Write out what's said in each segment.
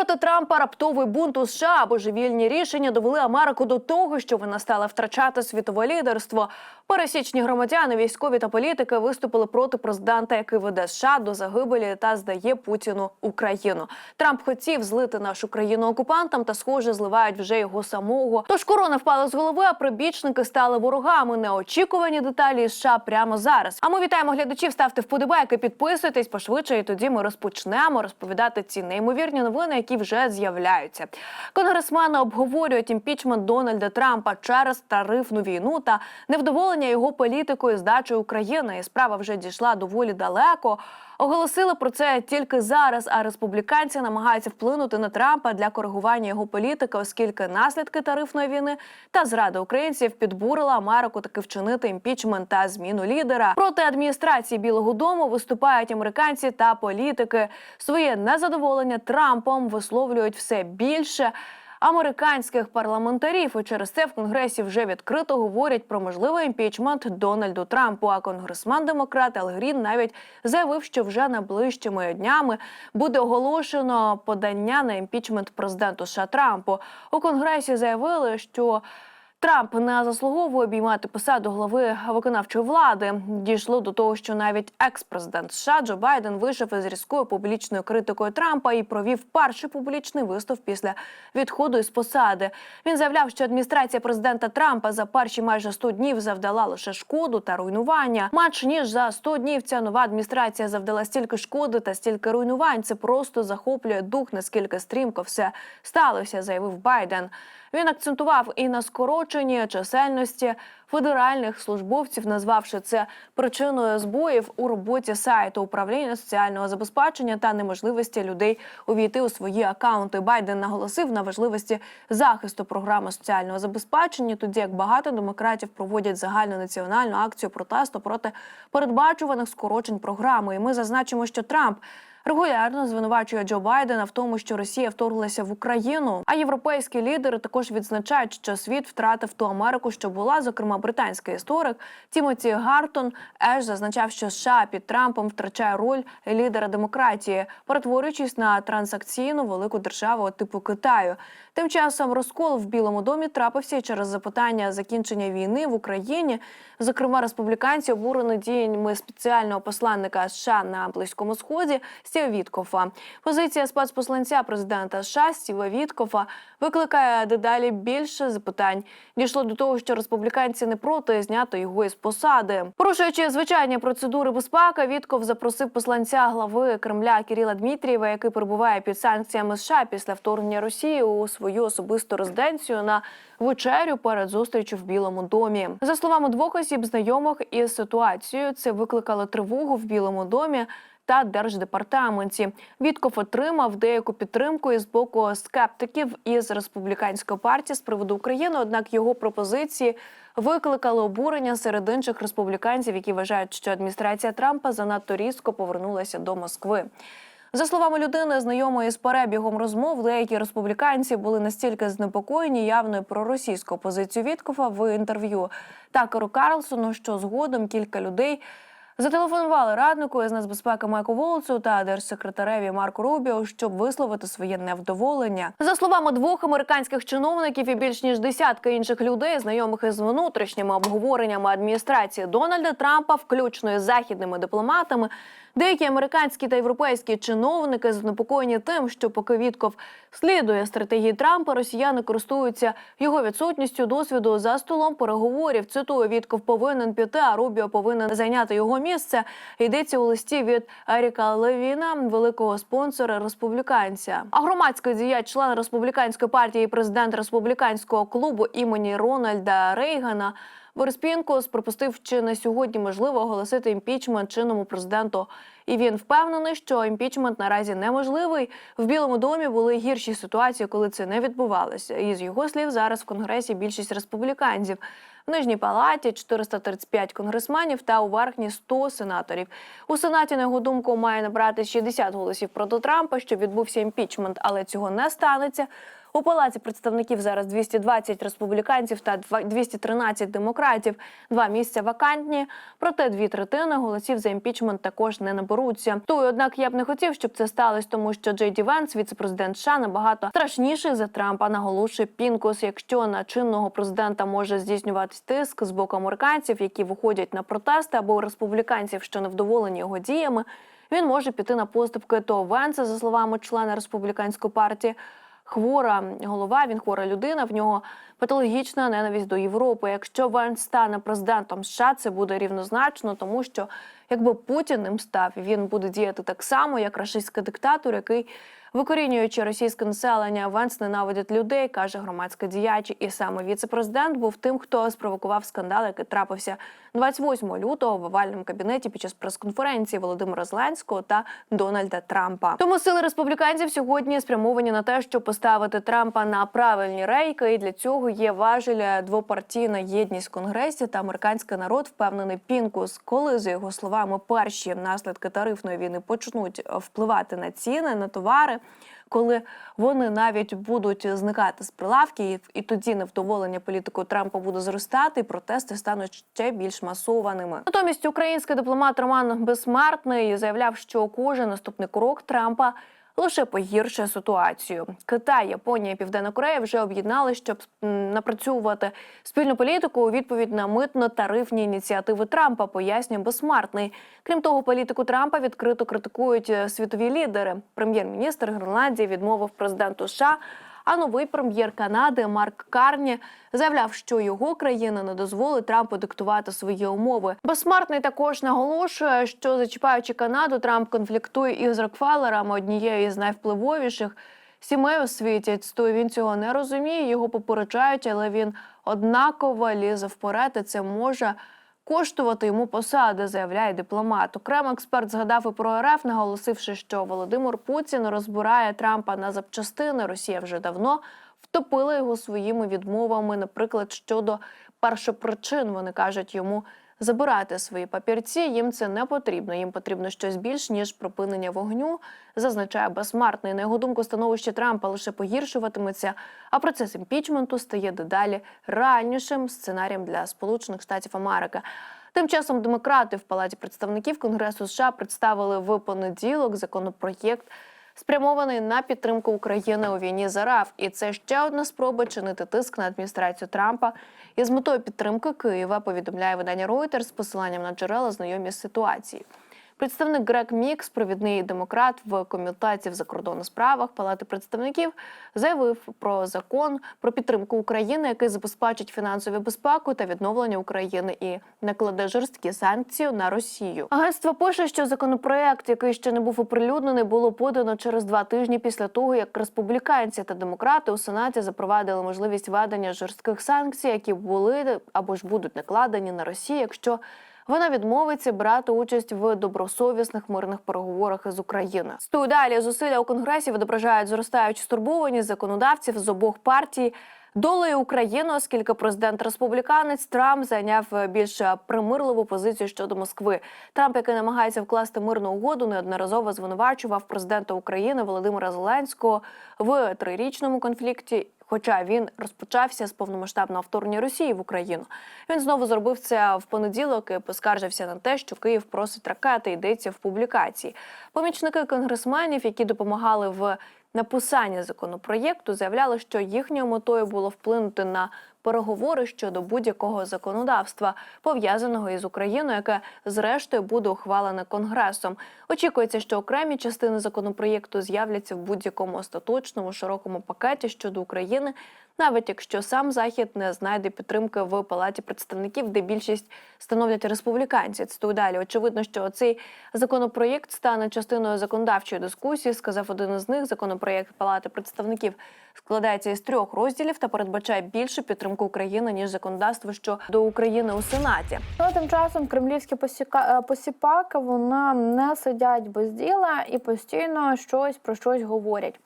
Проти Трампа раптовий бунт у США божевільні рішення довели Америку до того, що вона стала втрачати світове лідерство. Пересічні громадяни, військові та політики виступили проти президента, який веде США до загибелі та здає Путіну Україну. Трамп хотів злити нашу країну окупантам, та схоже, зливають вже його самого. Тож корона впала з голови, а прибічники стали ворогами. Неочікувані деталі США прямо зараз. А ми вітаємо глядачів. Ставте вподобайки, підписуйтесь пошвидше, і тоді ми розпочнемо розповідати ці неймовірні новини, які вже з'являються. Конгресмени обговорюють імпічмент Дональда Трампа через тарифну війну та невдоволення його політикою здачі України. І справа вже дійшла доволі далеко. Оголосили про це тільки зараз. А республіканці намагаються вплинути на Трампа для коригування його політики, оскільки наслідки тарифної війни та зради українців підбурила Америку таки вчинити імпічмент та зміну лідера. Проти адміністрації Білого Дому виступають американці та політики. Своє незадоволення Трампом висловлюють все більше американських парламентарів. І через це в конгресі вже відкрито говорять про можливий імпічмент Дональду Трампу. А конгресман демократ Ал Грін навіть заявив, що вже найближчими днями буде оголошено подання на імпічмент президенту США Трампу. У конгресі заявили, що Трамп не заслуговує обіймати посаду глави виконавчої влади. Дійшло до того, що навіть екс-президент США Джо Байден вийшов із різкою публічною критикою Трампа і провів перший публічний виступ після відходу із посади. Він заявляв, що адміністрація президента Трампа за перші майже 100 днів завдала лише шкоду та руйнування. Менш ніж за 100 днів ця нова адміністрація завдала стільки шкоди та стільки руйнувань. Це просто захоплює дух, наскільки стрімко все сталося, заявив Байден. Він акцентував і на скороченні чисельності федеральних службовців, назвавши це причиною збоїв у роботі сайту управління соціального забезпечення та неможливості людей увійти у свої акаунти. Байден наголосив на важливості захисту програми соціального забезпечення, тоді як багато демократів проводять загальну національну акцію протесту проти передбачуваних скорочень програми. І ми зазначимо, що Трамп. Регулярно звинувачує Джо Байдена в тому, що Росія вторглася в Україну. А європейські лідери також відзначають, що світ втратив ту Америку, що була. Зокрема, британський історик Тімоті Гартон Еш зазначав, що США під Трампом втрачає роль лідера демократії, перетворюючись на трансакційну велику державу типу Китаю. Тим часом розкол в Білому домі трапився через запитання закінчення війни в Україні. Зокрема, республіканці обурені діяннями спеціального посланника США на близькому сході Стіва Віткофа. Позиція спецпосланця президента США Стіва Віткофа викликає дедалі більше запитань. Дійшло до того, що республіканці не проти зняти його із посади. Порушуючи звичайні процедури безпеки, Вітков запросив посланця глави Кремля Кіріла Дмитрієва, який перебуває під санкціями США після вторгнення Росії у свою особисту резиденцію на вечерю перед зустрічю в Білому домі. За словами двох осіб знайомих із ситуацією, це викликало тривогу в Білому домі. Та держдепартаменті Вітков отримав деяку підтримку із боку скептиків із республіканської партії з приводу України. Однак його пропозиції викликали обурення серед інших республіканців, які вважають, що адміністрація Трампа занадто різко повернулася до Москви. За словами людини, знайомої з перебігом розмов, деякі республіканці були настільки знепокоєні явною проросійською позицією Віткофа в інтерв'ю Такеру Карлсону, що згодом кілька людей. Зателефонували раднику із нацбезпеки Майку Волцу та держсекретареві Марку Рубіо, щоб висловити своє невдоволення. За словами двох американських чиновників і більш ніж десятки інших людей, знайомих із внутрішніми обговореннями адміністрації Дональда Трампа, включно із західними дипломатами. Деякі американські та європейські чиновники занепокоєні тим, що поки Вітков слідує стратегії Трампа, росіяни користуються його відсутністю досвіду за столом переговорів. Цитую, Вітков повинен піти, а Рубіо повинен зайняти його місце. Йдеться у листі від Еріка Левіна, великого спонсора республіканця. А громадський діяч, член республіканської партії, президент республіканського клубу імені Рональда Рейгана. Борис Пінкус припустив, чи на сьогодні можливо оголосити імпічмент чинному президенту. І він впевнений, що імпічмент наразі неможливий. В Білому домі були гірші ситуації, коли це не відбувалося. І з його слів зараз в конгресі більшість республіканців. В нижній палаті 435 конгресменів та у верхній 100 сенаторів. У сенаті на його думку має набрати 60 голосів проти Трампа, щоб відбувся імпічмент, але цього не станеться. У палаці представників зараз 220 республіканців та два- 213 демократів. Два місця вакантні. Проте дві третини голосів за імпічмент також не наберуться. Тою, однак, я б не хотів, щоб це сталося, тому що Джей Ді Венс, віцепрезидент США, набагато страшніший за Трампа. Наголошує Пінкус. Якщо на чинного президента може здійснюватись тиск з боку американців, які виходять на протести, або республіканців, що невдоволені його діями, він може піти на поступки то Венса, за словами члена республіканської партії. Хвора голова, він хвора людина. В нього патологічна ненависть до Європи. Якщо Венс стане президентом США, це буде рівнозначно, тому що якби Путін ним став, він буде діяти так само, як рашистський диктатор, який викорінюючи російське населення, Венс ненавидить людей, каже громадська діяч. І саме віцепрезидент був тим, хто спровокував скандал, який трапився 28 лютого в овальному кабінеті під час прес-конференції Володимира Зеленського та Дональда Трампа. Тому сили республіканців сьогодні спрямовані на те, щоб поставити Трампа на правильні рейки. І для цього є важель двопартійна єдність в конгресі та американський народ впевнений Пінкус, коли за його словами перші наслідки тарифної війни почнуть впливати на ціни на товари. Коли вони навіть будуть зникати з прилавки, і тоді невдоволення політикою Трампа буде зростати, і протести стануть ще більш масованими. Натомість український дипломат Роман Безсмертний заявляв, що кожен наступний крок Трампа лише погіршує ситуацію. Китай, Японія і Південна Корея вже об'єднали, щоб напрацьовувати спільну політику у відповідь на митно-тарифні ініціативи Трампа, пояснює безсмертний. Крім того, політику Трампа відкрито критикують е, світові лідери. Прем'єр-міністр Гренландії відмовив президенту США. А новий прем'єр Канади Марк Карні заявляв, що його країна не дозволить Трампу диктувати свої умови. Безсмертний також наголошує, що зачіпаючи Канаду, Трамп конфліктує із Рокфеллерами, однією із найвпливовіших сімей у світі. Цитую, він цього не розуміє. Його попереджають, але він однаково лізе вперед, і це може. Коштувати йому посади, заявляє дипломат. Окремо експерт згадав і про РФ, наголосивши, що Володимир Путін розбирає Трампа на запчастини. Росія вже давно втопила його своїми відмовами, наприклад, щодо першопричин. Вони кажуть йому забирати свої папірці. Їм це не потрібно. Їм потрібно щось більш ніж припинення вогню. Зазначає безсмертний. На його думку, становище Трампа лише погіршуватиметься, а процес імпічменту стає дедалі реальнішим сценарієм для Сполучених Штатів Америки. Тим часом демократи в Палаті представників Конгресу США представили в понеділок законопроєкт. Спрямований на підтримку України у війні за РАФ. і це ще одна спроба чинити тиск на адміністрацію Трампа із метою підтримки Києва. Повідомляє видання Reuters з посиланням на джерела знайомі з ситуацією. Представник Грег Мікс, провідний демократ в комітеті в закордонних справах Палати представників, заявив про закон про підтримку України, який забезпечить фінансову безпеку та відновлення України і накладе жорсткі санкції на Росію. Агентство пише, що законопроект, який ще не був оприлюднений, було подано через два тижні після того, як республіканці та демократи у сенаті запровадили можливість введення жорстких санкцій, які були або ж будуть накладені на Росію, якщо вона відмовиться брати участь в добросовісних мирних переговорах із Україною. Стою далі зусилля у конгресі відображають зростаючу стурбованість законодавців з обох партій. Долею України, оскільки президент республіканець Трамп зайняв більш примирливу позицію щодо Москви. Трамп, який намагається вкласти мирну угоду, неодноразово звинувачував президента України Володимира Зеленського в трирічному конфлікті. Хоча він розпочався з повномасштабного вторгнення Росії в Україну. Він знову зробив це в понеділок і поскаржився на те, що Київ просить ракети. Йдеться в публікації. Помічники конгресменів, які допомагали в написанні законопроєкту, заявляли, що їхньою метою було вплинути на переговори щодо будь-якого законодавства, пов'язаного із Україною, яке зрештою буде ухвалене конгресом. Очікується, що окремі частини законопроєкту з'являться в будь-якому остаточному широкому пакеті щодо України, навіть якщо сам захід не знайде підтримки в палаті представників, де більшість становлять республіканці. Цитую далі. Очевидно, що цей законопроєкт стане частиною законодавчої дискусії. Сказав один із них. Законопроєкт палати представників складається із трьох розділів та передбачає більшу підтримку України ніж законодавство щодо України у сенаті. Ну, тим часом кремлівські посіка... е, посіпаки вона не сидять без діла і постійно щось про щось говорять.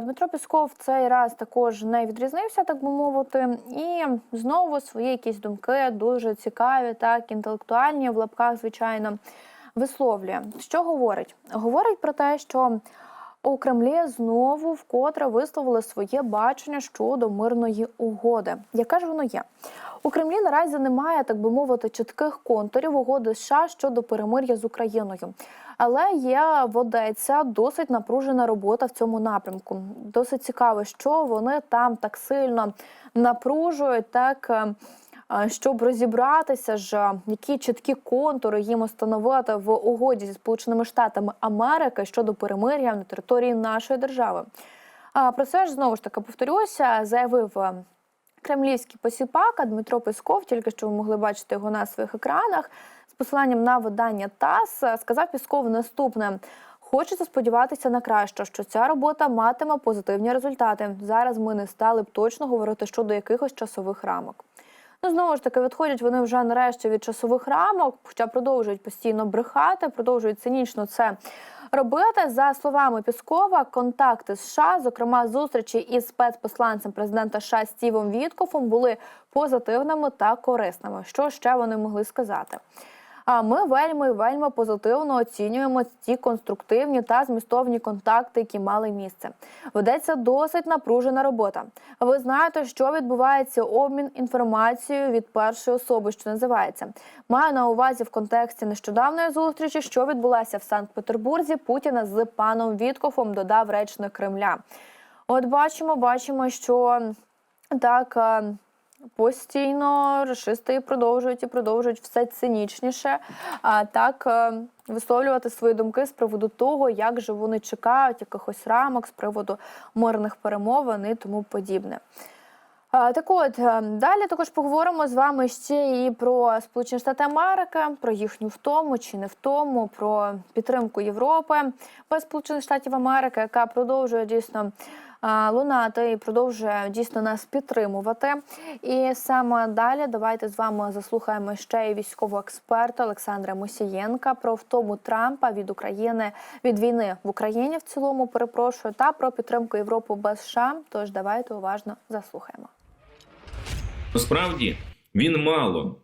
Дмитро Пісков цей раз також не відрізнився, так би мовити, і знову свої якісь думки дуже цікаві, так інтелектуальні в лапках, звичайно, висловлює. Що говорить? Говорить про те, що У Кремлі знову вкотре висловили своє бачення щодо мирної угоди. Яке ж воно є? У Кремлі наразі немає, так би мовити, чітких контурів угоди США щодо перемир'я з Україною. Але є ведеться досить напружена робота в цьому напрямку. Досить цікаво, що вони там так сильно напружують, так е, е, щоб розібратися ж, які чіткі контури їм установити в угоді зі Сполученими Штатами Америки щодо перемир'я на території нашої держави. Про це ж знову ж таки повторюся, заявив кремлівський посіпака Дмитро Песков, тільки що ви могли бачити його на своїх екранах. З посиланням на видання ТАСС е, сказав Пісков наступне. Хочеться сподіватися на краще, що ця робота матиме позитивні результати. Зараз ми не стали б точно говорити щодо якихось часових рамок. Ну, знову ж таки, відходять вони вже нарешті від часових рамок, хоча продовжують постійно брехати, продовжують цинічно це робити. За словами Піскова, контакти з США, зокрема зустрічі із спецпосланцем президента США Стівом Віткофом, були позитивними та корисними. Що ще вони могли сказати? А ми вельми вельми позитивно оцінюємо ті конструктивні та змістовні контакти, які мали місце. Ведеться досить напружена робота. Ви знаєте, що відбувається обмін інформацією від першої особи, що називається. Маю на увазі в контексті нещодавної зустрічі, що відбулася в Санкт-Петербурзі Путіна з паном Віткофом, додав речник Кремля. От бачимо, бачимо, що так. Постійно рашисти продовжують і продовжують все цинічніше, а так е, висловлювати свої думки з приводу того, як же вони чекають якихось рамок з приводу мирних перемовин і тому подібне. Так от е, далі також поговоримо з вами ще і про Сполучені Штати Америки, про їхню втому чи не втому, про підтримку Європи без Сполучених Штатів Америки, яка продовжує дійсно лунати і продовжує дійсно нас підтримувати. І саме далі давайте з вами заслухаємо ще й військового експерта Олександра Мусієнка про втому Трампа від України від війни в Україні в цілому. Перепрошую та про підтримку Європи без США. Тож давайте уважно заслухаємо. Насправді він мало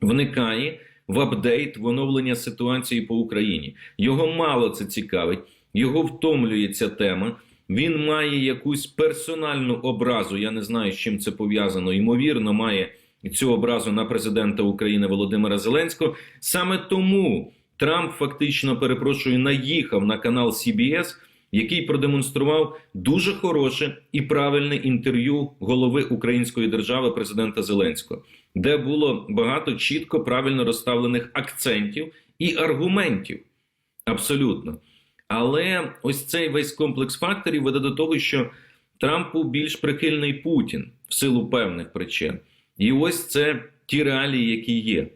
вникає в апдейт, в оновлення ситуації по Україні. Його мало це цікавить, його втомлює ця тема. Він має якусь персональну образу. Я не знаю, з чим це пов'язано. Ймовірно, має цю образу на президента України Володимира Зеленського. Саме тому Трамп фактично перепрошую наїхав на канал CBS, який продемонстрував дуже хороше і правильне інтерв'ю голови української держави президента Зеленського, де було багато чітко правильно розставлених акцентів і аргументів. Абсолютно. Але ось цей весь комплекс факторів веде до того, що Трампу більш прихильний Путін в силу певних причин. І ось це ті реалії, які є.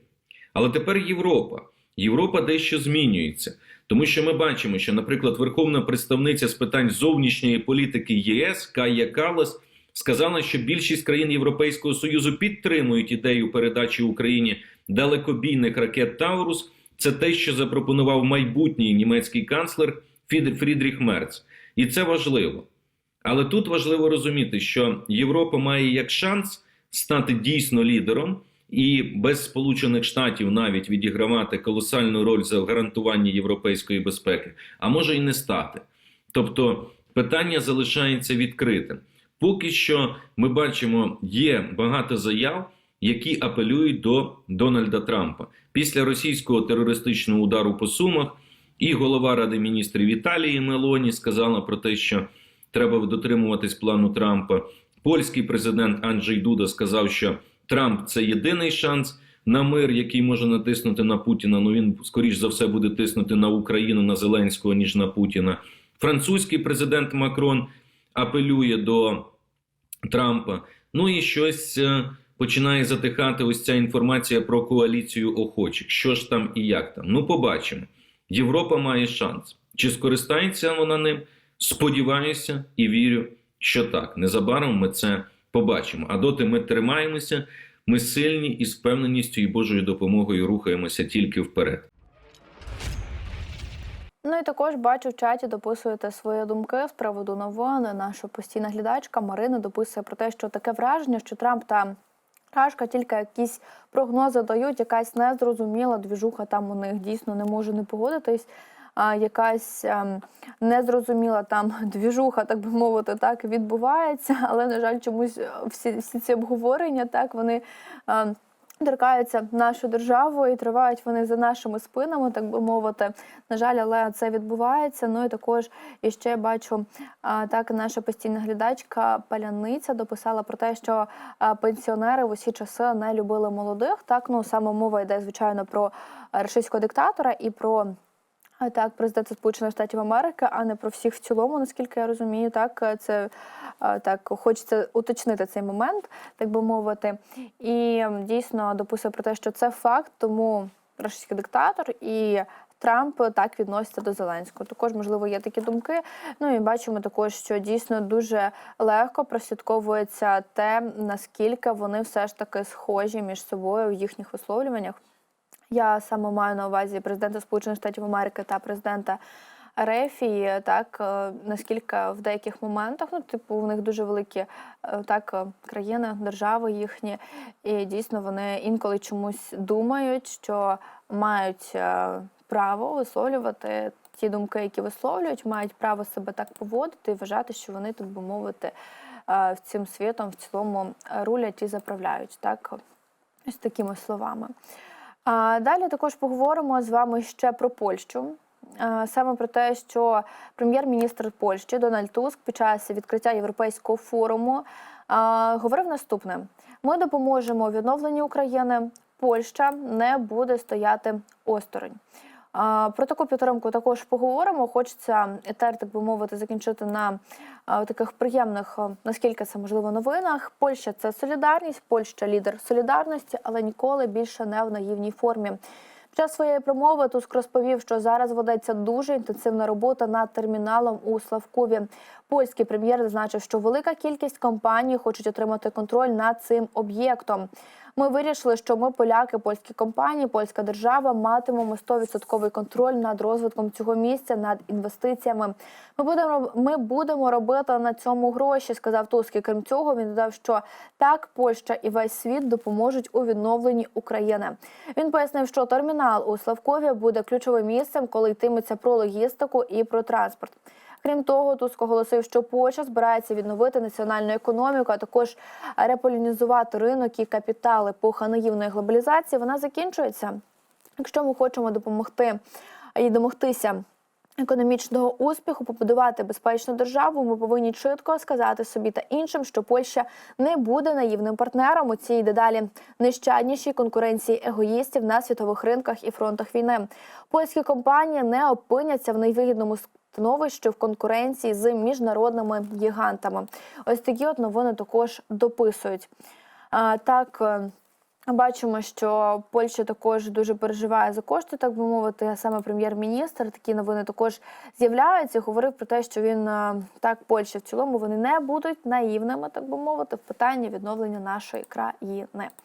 Але тепер Європа. Європа дещо змінюється. Тому що ми бачимо, що, наприклад, верховна представниця з питань зовнішньої політики ЄС Кая Калас сказала, що більшість країн Європейського союзу підтримують ідею передачі Україні далекобійних ракет Таурус. Це те, що запропонував майбутній німецький канцлер Фрідріх Мерц, і це важливо. Але тут важливо розуміти, що Європа має як шанс стати дійсно лідером і без Сполучених Штатів навіть відігравати колосальну роль за гарантування європейської безпеки, а може й не стати. Тобто питання залишається відкритим. Поки що ми бачимо, є багато заяв, які апелюють до Дональда Трампа після російського терористичного удару по Сумах. І голова Ради міністрів Італії Мелоні сказала про те, що треба дотримуватись плану Трампа. Польський президент Анджей Дуда сказав, що Трамп це єдиний шанс на мир, який може натиснути на Путіна. Ну він скоріш за все буде тиснути на Україну, на Зеленського ніж на Путіна. Французький президент Макрон апелює до Трампа. Ну і щось е, починає затихати ось ця інформація про коаліцію охочих. Що ж там і як там? Ну, побачимо. Європа має шанс. Чи скористається вона ним? Сподіваюся і вірю, що так. Незабаром ми це побачимо. А доти ми тримаємося, ми сильні і з впевненістю і Божою допомогою рухаємося тільки вперед. Ну і також бачу в чаті дописуєте свої думки з приводу новин. Наша постійна глядачка Марина дописує про те, що таке враження, що Трамп та Рашка тільки якісь прогнози дають, якась незрозуміла двіжуха там у них дійсно не можу не погодитись. якась ем, незрозуміла там двіжуха, так би мовити, так відбувається. Але на жаль, чомусь всі, всі ці обговорення так вони. ем, Торкаються нашу державу і тривають вони за нашими спинами, так би мовити. На жаль, але це відбувається. Ну і також і ще бачу так. Наша постійна глядачка Паляниця дописала про те, що пенсіонери в усі часи не любили молодих. Так, ну саме мова йде звичайно про рашистського диктатора і про. Так, президента Сполучених Штатів Америки, а не про всіх в цілому, наскільки я розумію, так е, це так хочеться уточнити цей момент, так би мовити. І дійсно дописує про те, що це факт, тому російський диктатор і Трамп так відноситься до Зеленського. Також, можливо, є такі думки. Ну і бачимо також, що дійсно дуже легко прослідковується те, наскільки вони все ж таки схожі між собою в їхніх висловлюваннях. Я саме маю на увазі президента Сполучених Штатів Америки та президента Рефії, так е, наскільки в деяких моментах, ну типу, у них дуже великі е, так е, країни, держави їхні, і дійсно вони інколи чомусь думають, що мають право висловлювати ті думки, які висловлюють, мають право себе так поводити і вважати, що вони, так би мовити, в цим світом в цілому рулять і заправляють. Так, ось такими словами. Далі також поговоримо з вами ще про Польщу. Саме про те, що прем'єр-міністр Польщі Дональд Туск під час відкриття європейського форуму говорив наступне: ми допоможемо відновленню України. Польща не буде стояти осторонь. Про таку підтримку також поговоримо. Хочеться етер, так би мовити, закінчити на таких приємних, наскільки це можливо, новинах. Польща це солідарність, Польща лідер солідарності, але ніколи більше не в наївній формі. Під час своєї промови Туск розповів, що зараз ведеться дуже інтенсивна робота над терміналом у Славкові. Польський прем'єр зазначив, що велика кількість компаній хочуть отримати контроль над цим об'єктом. Ми вирішили, що ми, поляки, польські компанії, польська держава, матимемо 100% контроль над розвитком цього місця, над інвестиціями. Ми будемо ми будемо робити на цьому гроші, сказав Туск. Крім цього, він додав, що так Польща і весь світ допоможуть у відновленні України. Він пояснив, що термінал у Славкові буде ключовим місцем, коли йтиметься про логістику і про транспорт. Крім того, Туск оголосив, що Польща збирається відновити національну економіку, а також реполінізувати ринок і капітали. Епоха наївної глобалізації вона закінчується. Якщо ми хочемо допомогти і домогтися економічного успіху, побудувати безпечну державу, ми повинні чітко сказати собі та іншим, що Польща не буде наївним партнером у цій дедалі нещаднішій конкуренції егоїстів на світових ринках і фронтах війни. Польські компанії не опиняться в невигідному становищі в конкуренції з міжнародними гігантами. Ось такі от новини також дописують. А, так. е, Бачимо, що Польща також дуже переживає за кошти, так би мовити. Саме прем'єр-міністр такі новини також з'являються. Говорив про те, що він е, так, Польща в цілому вони не будуть наївними, так би мовити, в питанні відновлення нашої країни.